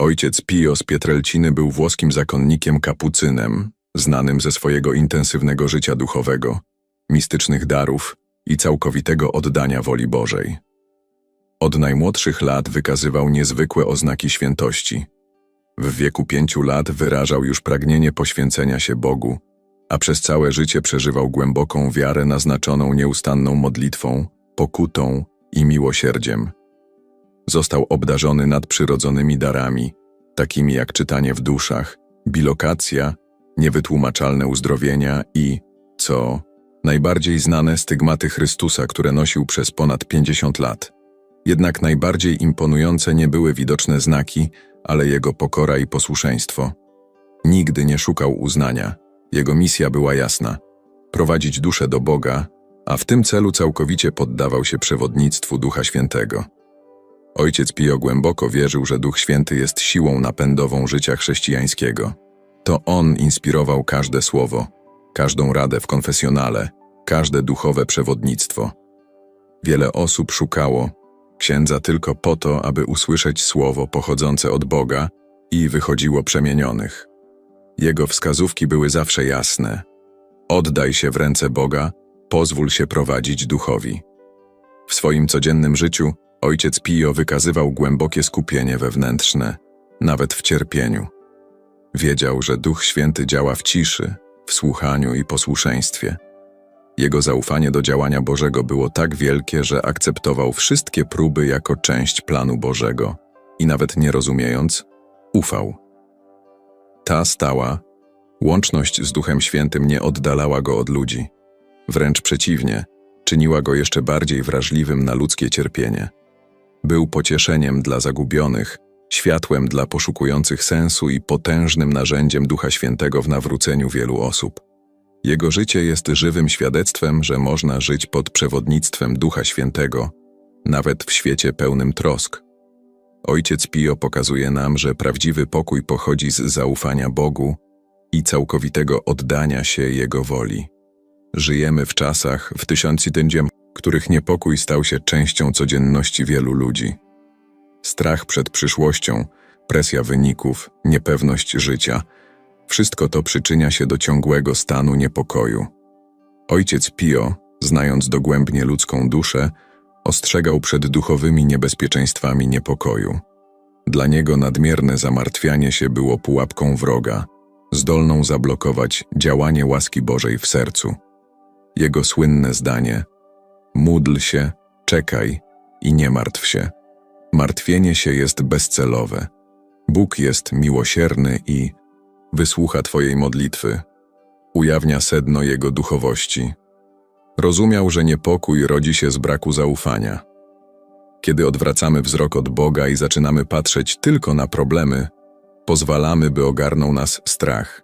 Ojciec Pio z Pietrelciny był włoskim zakonnikiem kapucynem, znanym ze swojego intensywnego życia duchowego, mistycznych darów i całkowitego oddania woli Bożej. Od najmłodszych lat wykazywał niezwykłe oznaki świętości. W wieku pięciu lat wyrażał już pragnienie poświęcenia się Bogu, a przez całe życie przeżywał głęboką wiarę naznaczoną nieustanną modlitwą, pokutą i miłosierdziem. Został obdarzony nadprzyrodzonymi darami, takimi jak czytanie w duszach, bilokacja, niewytłumaczalne uzdrowienia i, co najbardziej znane, stygmaty Chrystusa, które nosił przez ponad 50 lat. Jednak najbardziej imponujące nie były widoczne znaki, ale jego pokora i posłuszeństwo. Nigdy nie szukał uznania. Jego misja była jasna prowadzić duszę do Boga, a w tym celu całkowicie poddawał się przewodnictwu Ducha Świętego. Ojciec Pio głęboko wierzył, że Duch Święty jest siłą napędową życia chrześcijańskiego. To on inspirował każde słowo, każdą radę w konfesjonale, każde duchowe przewodnictwo. Wiele osób szukało księdza tylko po to, aby usłyszeć słowo pochodzące od Boga i wychodziło przemienionych. Jego wskazówki były zawsze jasne. Oddaj się w ręce Boga, pozwól się prowadzić duchowi. W swoim codziennym życiu ojciec Pio wykazywał głębokie skupienie wewnętrzne, nawet w cierpieniu. Wiedział, że Duch Święty działa w ciszy, w słuchaniu i posłuszeństwie. Jego zaufanie do działania Bożego było tak wielkie, że akceptował wszystkie próby jako część planu Bożego i nawet nie rozumiejąc, ufał. Ta stała, łączność z Duchem Świętym nie oddalała go od ludzi. Wręcz przeciwnie, czyniła go jeszcze bardziej wrażliwym na ludzkie cierpienie. Był pocieszeniem dla zagubionych, światłem dla poszukujących sensu i potężnym narzędziem Ducha Świętego w nawróceniu wielu osób. Jego życie jest żywym świadectwem, że można żyć pod przewodnictwem Ducha Świętego, nawet w świecie pełnym trosk. Ojciec Pio pokazuje nam, że prawdziwy pokój pochodzi z zaufania Bogu i całkowitego oddania się Jego woli. Żyjemy w czasach, w tysiącitędziem, których niepokój stał się częścią codzienności wielu ludzi. Strach przed przyszłością, presja wyników, niepewność życia wszystko to przyczynia się do ciągłego stanu niepokoju. Ojciec Pio, znając dogłębnie ludzką duszę, ostrzegał przed duchowymi niebezpieczeństwami niepokoju. Dla niego nadmierne zamartwianie się było pułapką wroga, zdolną zablokować działanie łaski Bożej w sercu. Jego słynne zdanie: Módl się, czekaj i nie martw się. Martwienie się jest bezcelowe. Bóg jest miłosierny i wysłucha Twojej modlitwy, ujawnia sedno Jego duchowości. Rozumiał, że niepokój rodzi się z braku zaufania. Kiedy odwracamy wzrok od Boga i zaczynamy patrzeć tylko na problemy, pozwalamy, by ogarnął nas strach.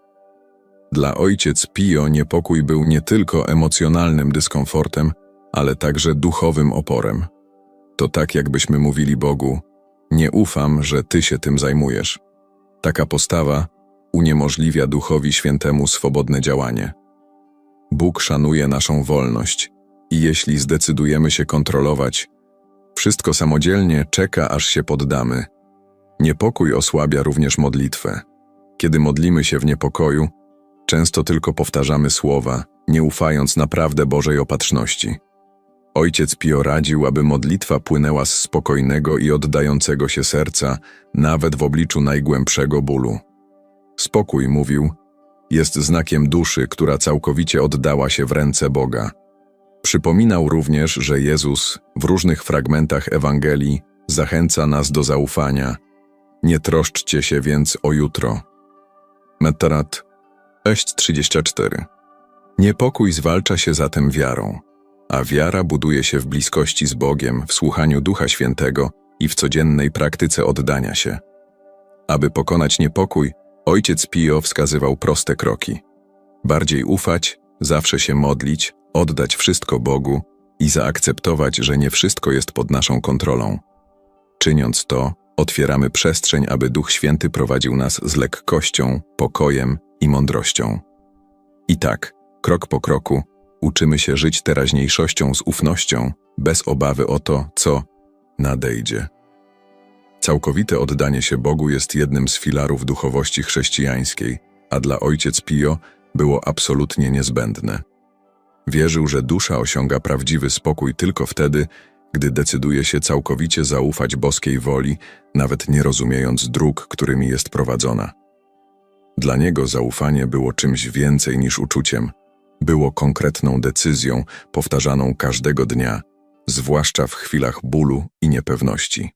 Dla ojciec Pio niepokój był nie tylko emocjonalnym dyskomfortem, ale także duchowym oporem. To tak, jakbyśmy mówili Bogu: Nie ufam, że Ty się tym zajmujesz. Taka postawa uniemożliwia Duchowi Świętemu swobodne działanie. Bóg szanuje naszą wolność i jeśli zdecydujemy się kontrolować, wszystko samodzielnie czeka, aż się poddamy. Niepokój osłabia również modlitwę. Kiedy modlimy się w niepokoju, często tylko powtarzamy słowa, nie ufając naprawdę Bożej opatrzności. Ojciec Pio radził, aby modlitwa płynęła z spokojnego i oddającego się serca, nawet w obliczu najgłębszego bólu. Spokój, mówił, jest znakiem duszy, która całkowicie oddała się w ręce Boga. Przypominał również, że Jezus w różnych fragmentach Ewangelii zachęca nas do zaufania. Nie troszczcie się więc o jutro. Metarat 6.34 Niepokój zwalcza się zatem wiarą, a wiara buduje się w bliskości z Bogiem, w słuchaniu Ducha Świętego i w codziennej praktyce oddania się. Aby pokonać niepokój, Ojciec Pio wskazywał proste kroki. Bardziej ufać, zawsze się modlić, oddać wszystko Bogu i zaakceptować, że nie wszystko jest pod naszą kontrolą. Czyniąc to, otwieramy przestrzeń, aby Duch Święty prowadził nas z lekkością, pokojem i mądrością. I tak, krok po kroku, uczymy się żyć teraźniejszością z ufnością, bez obawy o to, co nadejdzie. Całkowite oddanie się Bogu jest jednym z filarów duchowości chrześcijańskiej, a dla ojciec Pio było absolutnie niezbędne. Wierzył, że dusza osiąga prawdziwy spokój tylko wtedy, gdy decyduje się całkowicie zaufać boskiej woli, nawet nie rozumiejąc dróg, którymi jest prowadzona. Dla niego zaufanie było czymś więcej niż uczuciem. Było konkretną decyzją, powtarzaną każdego dnia, zwłaszcza w chwilach bólu i niepewności.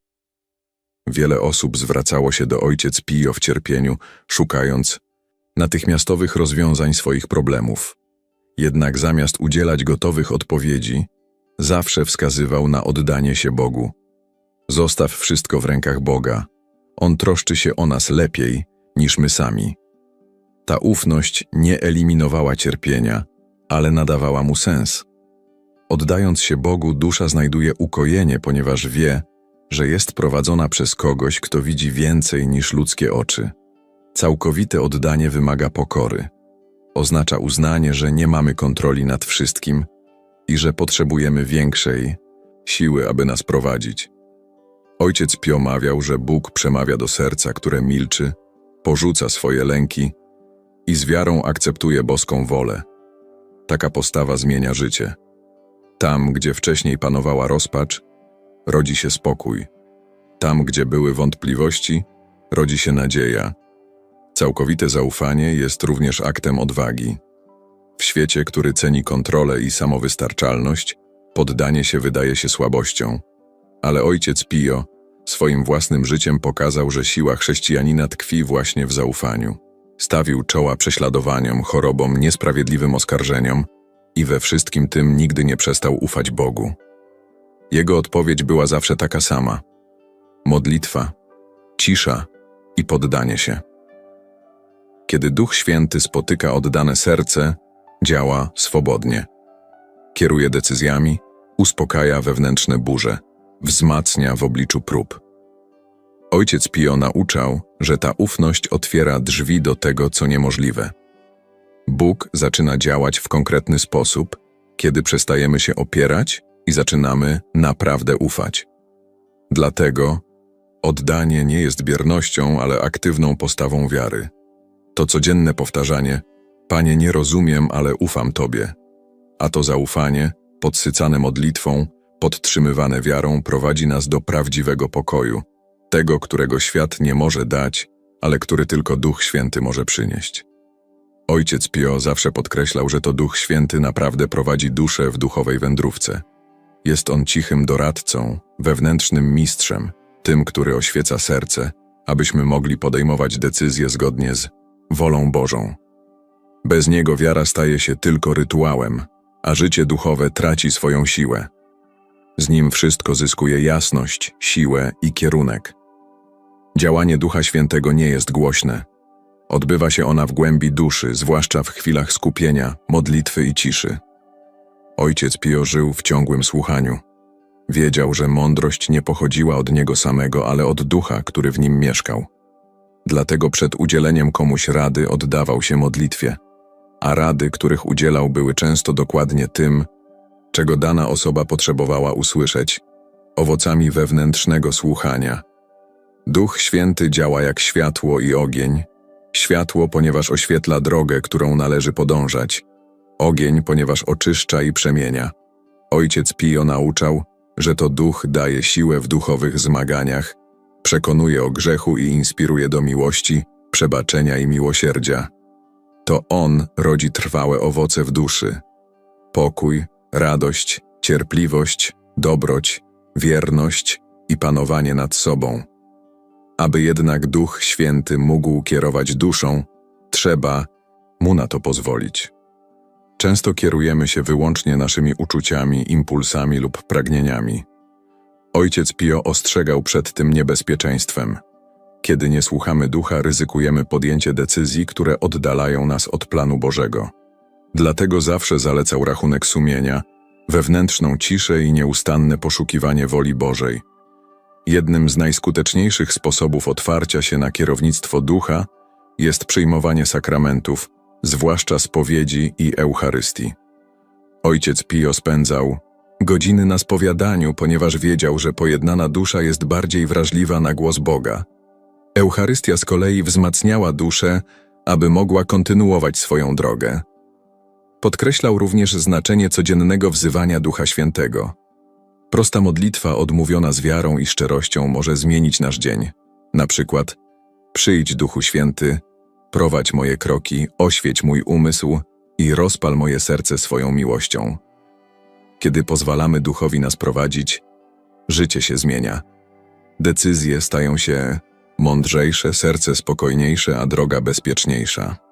Wiele osób zwracało się do ojciec Pio w cierpieniu, szukając natychmiastowych rozwiązań swoich problemów. Jednak zamiast udzielać gotowych odpowiedzi, zawsze wskazywał na oddanie się Bogu. Zostaw wszystko w rękach Boga. On troszczy się o nas lepiej niż my sami. Ta ufność nie eliminowała cierpienia, ale nadawała mu sens. Oddając się Bogu, dusza znajduje ukojenie, ponieważ wie, że jest prowadzona przez kogoś, kto widzi więcej niż ludzkie oczy. Całkowite oddanie wymaga pokory. Oznacza uznanie, że nie mamy kontroli nad wszystkim i że potrzebujemy większej siły, aby nas prowadzić. Ojciec Pio mawiał, że Bóg przemawia do serca, które milczy, porzuca swoje lęki i z wiarą akceptuje boską wolę. Taka postawa zmienia życie. Tam, gdzie wcześniej panowała rozpacz, rodzi się spokój. Tam, gdzie były wątpliwości, rodzi się nadzieja. Całkowite zaufanie jest również aktem odwagi. W świecie, który ceni kontrolę i samowystarczalność, poddanie się wydaje się słabością. Ale ojciec Pio swoim własnym życiem pokazał, że siła chrześcijanina tkwi właśnie w zaufaniu. Stawił czoła prześladowaniom, chorobom, niesprawiedliwym oskarżeniom i we wszystkim tym nigdy nie przestał ufać Bogu. Jego odpowiedź była zawsze taka sama: modlitwa, cisza i poddanie się. Kiedy Duch Święty spotyka oddane serce, działa swobodnie. Kieruje decyzjami, uspokaja wewnętrzne burze, wzmacnia w obliczu prób. Ojciec Pio nauczał, że ta ufność otwiera drzwi do tego, co niemożliwe. Bóg zaczyna działać w konkretny sposób, kiedy przestajemy się opierać i zaczynamy naprawdę ufać. Dlatego oddanie nie jest biernością, ale aktywną postawą wiary. To codzienne powtarzanie: Panie, nie rozumiem, ale ufam Tobie. A to zaufanie, podsycane modlitwą, podtrzymywane wiarą, prowadzi nas do prawdziwego pokoju, tego, którego świat nie może dać, ale który tylko Duch Święty może przynieść. Ojciec Pio zawsze podkreślał, że to Duch Święty naprawdę prowadzi duszę w duchowej wędrówce. Jest on cichym doradcą, wewnętrznym mistrzem, tym, który oświeca serce, abyśmy mogli podejmować decyzje zgodnie z wolą Bożą. Bez niego wiara staje się tylko rytuałem, a życie duchowe traci swoją siłę. Z nim wszystko zyskuje jasność, siłę i kierunek. Działanie Ducha Świętego nie jest głośne. Odbywa się ona w głębi duszy, zwłaszcza w chwilach skupienia, modlitwy i ciszy. Ojciec Pio żył w ciągłym słuchaniu. Wiedział, że mądrość nie pochodziła od niego samego, ale od ducha, który w nim mieszkał. Dlatego przed udzieleniem komuś rady oddawał się modlitwie, a rady, których udzielał, były często dokładnie tym, czego dana osoba potrzebowała usłyszeć, owocami wewnętrznego słuchania. Duch Święty działa jak światło i ogień. Światło, ponieważ oświetla drogę, którą należy podążać. Ogień, ponieważ oczyszcza i przemienia. Ojciec Pio nauczał, że to duch daje siłę w duchowych zmaganiach, przekonuje o grzechu i inspiruje do miłości, przebaczenia i miłosierdzia. To on rodzi trwałe owoce w duszy. Pokój, radość, cierpliwość, dobroć, wierność i panowanie nad sobą. Aby jednak Duch Święty mógł kierować duszą, trzeba mu na to pozwolić. Często kierujemy się wyłącznie naszymi uczuciami, impulsami lub pragnieniami. Ojciec Pio ostrzegał przed tym niebezpieczeństwem. Kiedy nie słuchamy ducha, ryzykujemy podjęcie decyzji, które oddalają nas od planu Bożego. Dlatego zawsze zalecał rachunek sumienia, wewnętrzną ciszę i nieustanne poszukiwanie woli Bożej. Jednym z najskuteczniejszych sposobów otwarcia się na kierownictwo ducha jest przyjmowanie sakramentów, zwłaszcza spowiedzi i Eucharystii. Ojciec Pio spędzał godziny na spowiadaniu, ponieważ wiedział, że pojednana dusza jest bardziej wrażliwa na głos Boga. Eucharystia z kolei wzmacniała duszę, aby mogła kontynuować swoją drogę. Podkreślał również znaczenie codziennego wzywania Ducha Świętego. Prosta modlitwa odmówiona z wiarą i szczerością może zmienić nasz dzień. Na przykład: Przyjdź, Duchu Święty, prowadź moje kroki, oświeć mój umysł i rozpal moje serce swoją miłością. Kiedy pozwalamy Duchowi nas prowadzić, życie się zmienia. Decyzje stają się mądrzejsze, serce spokojniejsze, a droga bezpieczniejsza.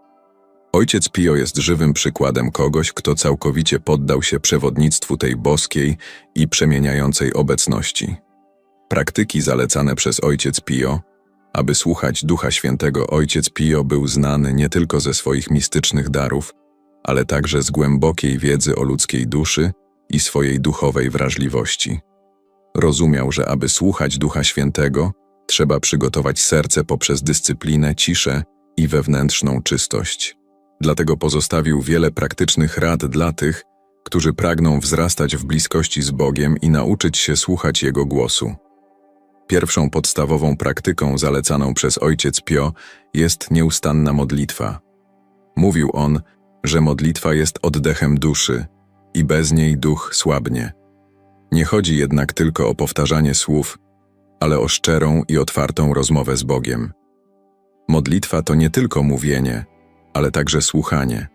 Ojciec Pio jest żywym przykładem kogoś, kto całkowicie poddał się przewodnictwu tej boskiej i przemieniającej obecności. Praktyki zalecane przez Ojciec Pio, aby słuchać Ducha Świętego, Ojciec Pio był znany nie tylko ze swoich mistycznych darów, ale także z głębokiej wiedzy o ludzkiej duszy i swojej duchowej wrażliwości. Rozumiał, że aby słuchać Ducha Świętego, trzeba przygotować serce poprzez dyscyplinę, ciszę i wewnętrzną czystość. Dlatego pozostawił wiele praktycznych rad dla tych, którzy pragną wzrastać w bliskości z Bogiem i nauczyć się słuchać Jego głosu. Pierwszą podstawową praktyką zalecaną przez ojciec Pio jest nieustanna modlitwa. Mówił on, że modlitwa jest oddechem duszy i bez niej duch słabnie. Nie chodzi jednak tylko o powtarzanie słów, ale o szczerą i otwartą rozmowę z Bogiem. Modlitwa to nie tylko mówienie, ale także słuchanie.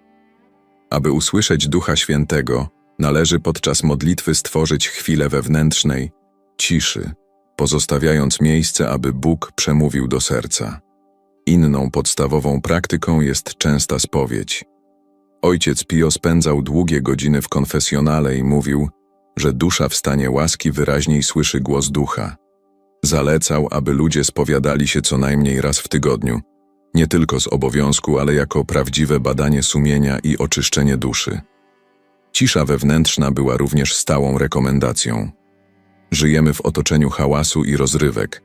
Aby usłyszeć Ducha Świętego, należy podczas modlitwy stworzyć chwilę wewnętrznej, ciszy, pozostawiając miejsce, aby Bóg przemówił do serca. Inną podstawową praktyką jest częsta spowiedź. Ojciec Pio spędzał długie godziny w konfesjonale i mówił, że dusza w stanie łaski wyraźniej słyszy głos ducha. Zalecał, aby ludzie spowiadali się co najmniej raz w tygodniu, nie tylko z obowiązku, ale jako prawdziwe badanie sumienia i oczyszczenie duszy. Cisza wewnętrzna była również stałą rekomendacją. Żyjemy w otoczeniu hałasu i rozrywek,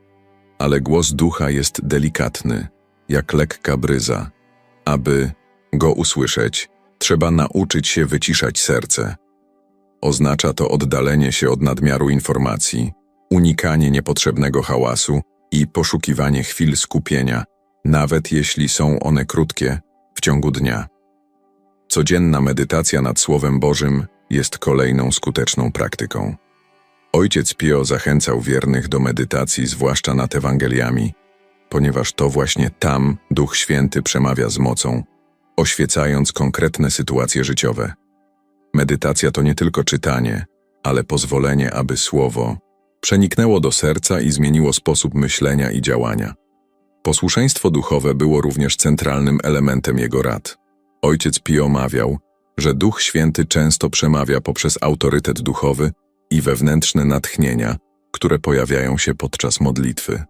ale głos ducha jest delikatny, jak lekka bryza. Aby go usłyszeć, trzeba nauczyć się wyciszać serce. Oznacza to oddalenie się od nadmiaru informacji, unikanie niepotrzebnego hałasu i poszukiwanie chwil skupienia, nawet jeśli są one krótkie, w ciągu dnia. Codzienna medytacja nad Słowem Bożym jest kolejną skuteczną praktyką. Ojciec Pio zachęcał wiernych do medytacji, zwłaszcza nad Ewangeliami, ponieważ to właśnie tam Duch Święty przemawia z mocą, oświecając konkretne sytuacje życiowe. Medytacja to nie tylko czytanie, ale pozwolenie, aby Słowo przeniknęło do serca i zmieniło sposób myślenia i działania. Posłuszeństwo duchowe było również centralnym elementem jego rad. Ojciec Pio mawiał, że Duch Święty często przemawia poprzez autorytet duchowy i wewnętrzne natchnienia, które pojawiają się podczas modlitwy.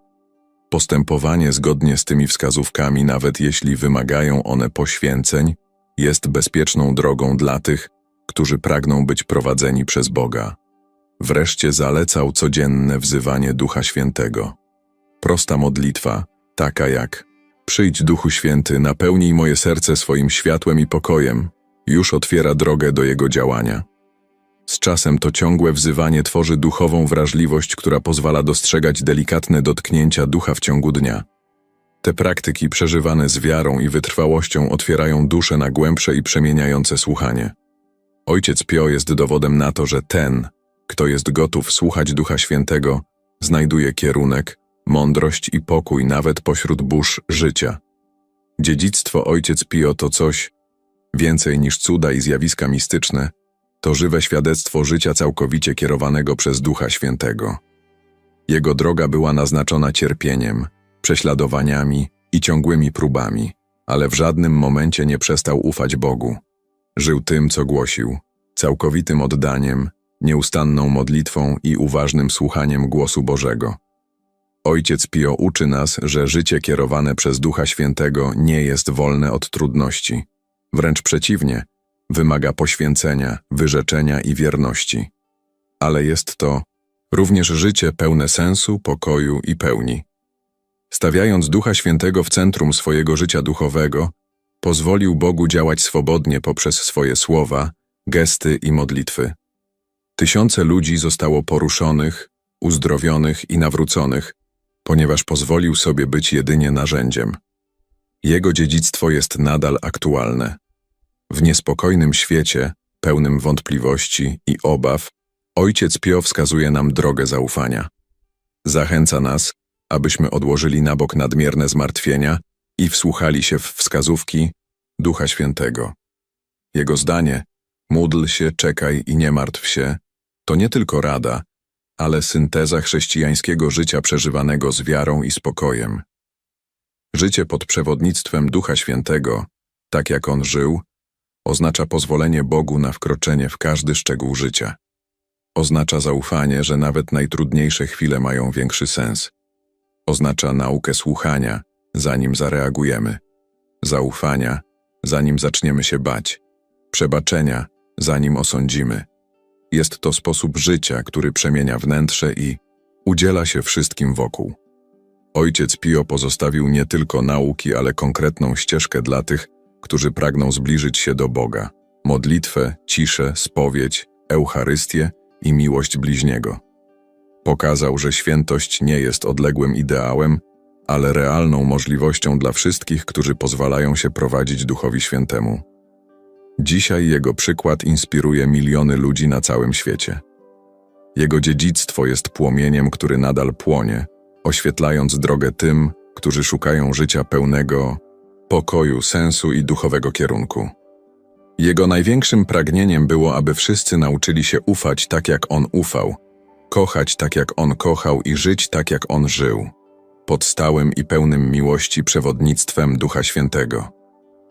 Postępowanie zgodnie z tymi wskazówkami, nawet jeśli wymagają one poświęceń, jest bezpieczną drogą dla tych, którzy pragną być prowadzeni przez Boga. Wreszcie zalecał codzienne wzywanie Ducha Świętego. Prosta modlitwa, taka jak Przyjdź Duchu Święty, napełnij moje serce swoim światłem i pokojem, już otwiera drogę do Jego działania. Z czasem to ciągłe wzywanie tworzy duchową wrażliwość, która pozwala dostrzegać delikatne dotknięcia ducha w ciągu dnia. Te praktyki przeżywane z wiarą i wytrwałością otwierają duszę na głębsze i przemieniające słuchanie. Ojciec Pio jest dowodem na to, że ten, kto jest gotów słuchać Ducha Świętego, znajduje kierunek, mądrość i pokój nawet pośród burz życia. Dziedzictwo Ojciec Pio to coś więcej niż cuda i zjawiska mistyczne, to żywe świadectwo życia całkowicie kierowanego przez Ducha Świętego. Jego droga była naznaczona cierpieniem, prześladowaniami i ciągłymi próbami, ale w żadnym momencie nie przestał ufać Bogu. Żył tym, co głosił, całkowitym oddaniem, nieustanną modlitwą i uważnym słuchaniem głosu Bożego. Ojciec Pio uczy nas, że życie kierowane przez Ducha Świętego nie jest wolne od trudności. Wręcz przeciwnie, wymaga poświęcenia, wyrzeczenia i wierności. Ale jest to również życie pełne sensu, pokoju i pełni. Stawiając Ducha Świętego w centrum swojego życia duchowego, pozwolił Bogu działać swobodnie poprzez swoje słowa, gesty i modlitwy. Tysiące ludzi zostało poruszonych, uzdrowionych i nawróconych, ponieważ pozwolił sobie być jedynie narzędziem. Jego dziedzictwo jest nadal aktualne. W niespokojnym świecie, pełnym wątpliwości i obaw, Ojciec Pio wskazuje nam drogę zaufania. Zachęca nas, abyśmy odłożyli na bok nadmierne zmartwienia i wsłuchali się w wskazówki Ducha Świętego. Jego zdanie módl się, czekaj i nie martw się to nie tylko rada, ale synteza chrześcijańskiego życia przeżywanego z wiarą i spokojem. Życie pod przewodnictwem Ducha Świętego, tak jak on żył, oznacza pozwolenie Bogu na wkroczenie w każdy szczegół życia. Oznacza zaufanie, że nawet najtrudniejsze chwile mają większy sens. Oznacza naukę słuchania, zanim zareagujemy, zaufania, zanim zaczniemy się bać, przebaczenia, zanim osądzimy. Jest to sposób życia, który przemienia wnętrze i udziela się wszystkim wokół. Ojciec Pio pozostawił nie tylko nauki, ale konkretną ścieżkę dla tych, którzy pragną zbliżyć się do Boga. Modlitwę, ciszę, spowiedź, Eucharystię i miłość bliźniego. Pokazał, że świętość nie jest odległym ideałem, ale realną możliwością dla wszystkich, którzy pozwalają się prowadzić Duchowi Świętemu. Dzisiaj jego przykład inspiruje miliony ludzi na całym świecie. Jego dziedzictwo jest płomieniem, który nadal płonie, oświetlając drogę tym, którzy szukają życia pełnego pokoju, sensu i duchowego kierunku. Jego największym pragnieniem było, aby wszyscy nauczyli się ufać tak, jak on ufał, kochać tak, jak on kochał i żyć tak, jak on żył, pod stałym i pełnym miłości przewodnictwem Ducha Świętego.